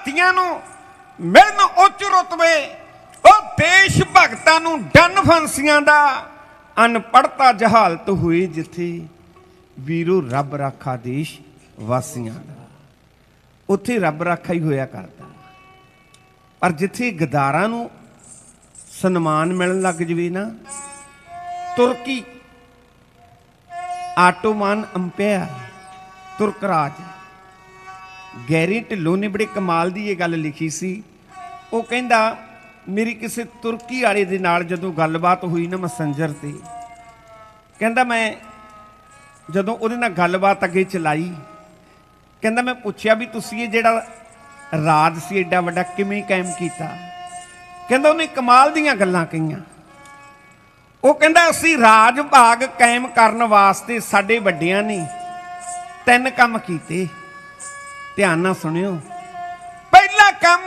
ਭਾਰਤੀਆਂ ਨੂੰ ਮਿਲਣ ਉੱਚ ਰੁਤਬੇ, ਉਹ ਦੇਸ਼ ਭਗਤਾਂ ਨੂੰ ਡਨ ਫਾਂਸੀਆਂ ਦਾ ਅਨਪੜਤਾ ਜਹਾਲਤ ਹੋਈ ਜਿੱਥੇ ਵੀਰੋ ਰੱਬ ਰਾਖਾ ਦੇਸ਼ ਵਾਸੀਆਂ ਦਾ। ਉੱਥੇ ਰੱਬ ਰਾਖਾ ਹੀ ਹੋਇਆ ਕਰਦਾ। ਪਰ ਜਿੱਥੇ ਗਦਾਰਾਂ ਨੂੰ ਸਨਮਾਨ ਮਿਲਣ ਲੱਗ ਜਵੇ ਨਾ, ਤੁਰਕੀ ਆਟੋਮਾਨ ਅੰਪਾਇਰ ਤੁਰਕ ਰਾਜ। ਗੈਰੀ ਢਿੱਲੋਂ ਨੇ ਬੜੇ ਕਮਾਲ ਦੀ ਇਹ ਗੱਲ ਲਿਖੀ ਸੀ। ਉਹ ਕਹਿੰਦਾ, ਮੇਰੀ ਕਿਸੇ ਤੁਰਕੀ ਵਾਲੇ ਦੇ ਨਾਲ ਜਦੋਂ ਗੱਲਬਾਤ ਹੋਈ ਨਾ ਮੈਸੇਂਜਰ ਤੇ, ਕਹਿੰਦਾ ਮੈਂ ਜਦੋਂ ਉਹਦੇ ਨਾਲ ਗੱਲਬਾਤ ਅੱਗੇ ਚਲਾਈ, ਕਹਿੰਦਾ ਮੈਂ ਪੁੱਛਿਆ ਵੀ ਤੁਸੀਂ ਇਹ ਜਿਹੜਾ ਰਾਜ ਸੀ ਐਡਾ ਵੱਡਾ ਕਿਵੇਂ ਕਾਇਮ ਕੀਤਾ? ਕਹਿੰਦਾ, ਉਹਨੇ ਕਮਾਲ ਦੀਆਂ ਗੱਲਾਂ ਕਹੀਆਂ। ਉਹ ਕਹਿੰਦਾ, ਅਸੀਂ ਰਾਜ ਭਾਗ ਕਾਇਮ ਕਰਨ ਵਾਸਤੇ ਸਾਡੇ ਵੱਡਿਆਂ ਨੇ ਤਿੰਨ ਕੰਮ ਕੀਤੇ। ਧਿਆਨ ਨਾਲ ਸੁਣਿਓ। ਪਹਿਲਾ ਕੰਮ,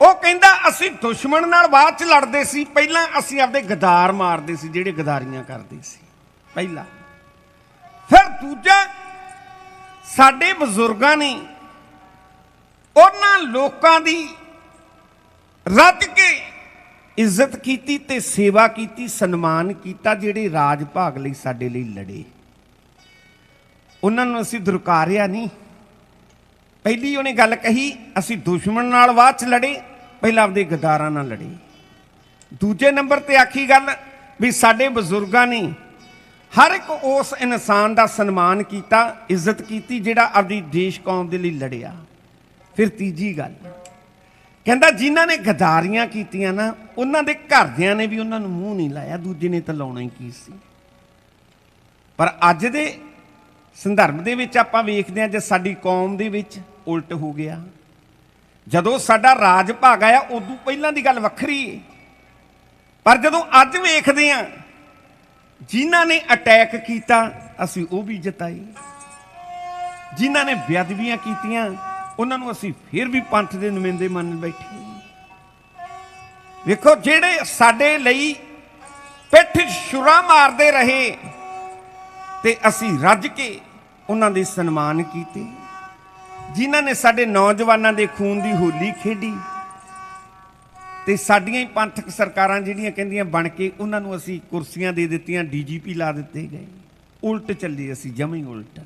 ਉਹ ਕਹਿੰਦਾ ਅਸੀਂ ਦੁਸ਼ਮਣ ਨਾਲ ਬਾਅਦ ਚ ਲੜਦੇ ਸੀ। ਪਹਿਲਾਂ ਅਸੀਂ ਆਪਦੇ ਗਦਾਰ ਮਾਰਦੇ ਸੀ, ਜਿਹੜੇ ਗਦਾਰੀਆਂ ਕਰਦੇ ਸੀ। ਪਹਿਲਾ। ਫਿਰ ਦੂਜਾ, ਸਾਡੇ ਬਜ਼ੁਰਗਾਂ ਨੇ ਉਹਨਾਂ ਲੋਕਾਂ ਦੀ ਰੱਜ ਕੇ ਇੱਜ਼ਤ ਕੀਤੀ ਤੇ ਸੇਵਾ ਕੀਤੀ, ਸਨਮਾਨ ਕੀਤਾ, ਜਿਹੜੇ ਰਾਜ ਭਾਗ ਲਈ ਸਾਡੇ ਲਈ ਲੜੇ। ਉਹਨਾਂ ਨੂੰ ਅਸੀਂ ਦੁਰਕਾਰਿਆ ਨਹੀਂ। ਪਹਿਲੀ ਉਹਨੇ ਗੱਲ ਕਹੀ, ਅਸੀਂ ਦੁਸ਼ਮਣ ਨਾਲ ਬਾਅਦ ਚ ਲੜੇ, ਪਹਿਲਾਂ ਆਪਦੇ ਗਦਾਰਾਂ ਨਾਲ ਲੜੇ। ਦੂਜੇ ਨੰਬਰ ਤੇ ਆਖੀ ਗੱਲ ਵੀ ਸਾਡੇ ਬਜ਼ੁਰਗਾਂ ਨੇ ਹਰ ਇੱਕ ਉਸ ਇਨਸਾਨ ਦਾ ਸਨਮਾਨ ਕੀਤਾ, ਇੱਜ਼ਤ ਕੀਤੀ, ਜਿਹੜਾ ਆਪਦੀ ਦੇਸ਼ ਕੌਮ ਦੇ ਲਈ ਲੜਿਆ। ਫਿਰ ਤੀਜੀ ਗੱਲ, ਕਹਿੰਦਾ ਜਿਨ੍ਹਾਂ ਨੇ ਗਦਾਰੀਆਂ ਕੀਤੀਆਂ ਨਾ, ਉਹਨਾਂ ਦੇ ਘਰਦਿਆਂ ਨੇ ਵੀ ਉਹਨਾਂ ਨੂੰ ਮੂੰਹ ਨਹੀਂ ਲਾਇਆ, ਦੂਜੇ ਨੇ ਤਾਂ ਲਾਉਣਾ ਹੀ ਕੀ ਸੀ। ਪਰ ਅੱਜ ਦੇ ਸੰਦਰਭ ਦੇ ਵਿੱਚ ਆਪਾਂ ਵੇਖਦੇ ਹਾਂ ਜੇ ਸਾਡੀ ਕੌਮ ਦੇ ਵਿੱਚ ਉਲਟ ਹੋ ਗਿਆ। ਜਦੋਂ ਸਾਡਾ ਰਾਜ ਭਾਗ ਆਇਆ, ਉਦੋਂ ਪਹਿਲਾਂ ਦੀ ਗੱਲ ਵੱਖਰੀ ਹੈ ਪਰ ਜਦੋਂ ਅੱਜ ਵੇਖਦੇ ਹਾਂ, ਜਿਨ੍ਹਾਂ ਨੇ ਅਟੈਕ ਕੀਤਾ, ਅਸੀਂ ਉਹ ਵੀ ਜਿਤਾਈ। ਜਿਨ੍ਹਾਂ ਨੇ ਬੇਅਦਬੀਆਂ ਕੀਤੀਆਂ, ਉਹਨਾਂ ਨੂੰ ਅਸੀਂ ਫਿਰ ਵੀ ਪੰਥ ਦੇ ਨੁਮਾਇੰਦੇ ਮੰਨ ਬੈਠੇ ਵੇਖੋ, ਜਿਹੜੇ ਸਾਡੇ ਲਈ ਪਿੱਠ ਛੁਰਾ ਮਾਰਦੇ ਰਹੇ, ਤੇ ਅਸੀਂ ਰੱਜ ਕੇ ਉਹਨਾਂ ਦੇ ਸਨਮਾਨ ਕੀਤੇ, ਜਿਨ੍ਹਾਂ ਨੇ ਸਾਡੇ ਨੌਜਵਾਨਾਂ ਦੇ ਖੂਨ ਦੀ ਹੋਲੀ ਖੇਡੀ ਤੇ ਸਾਡੀਆਂ ਹੀ ਪੰਥਕ ਸਰਕਾਰਾਂ ਜਿਹੜੀਆਂ ਕਹਿੰਦੀਆਂ ਬਣ ਕੇ ਉਹਨਾਂ ਨੂੰ ਅਸੀਂ ਕੁਰਸੀਆਂ ਦੇ ਦਿੱਤੀਆਂ, ਡੀਜੀਪੀ ਲਾ ਦਿੱਤੇ ਗਏ। ਉਲਟ ਚੱਲੇ ਅਸੀਂ ਜਮੇ ਉਲਟ।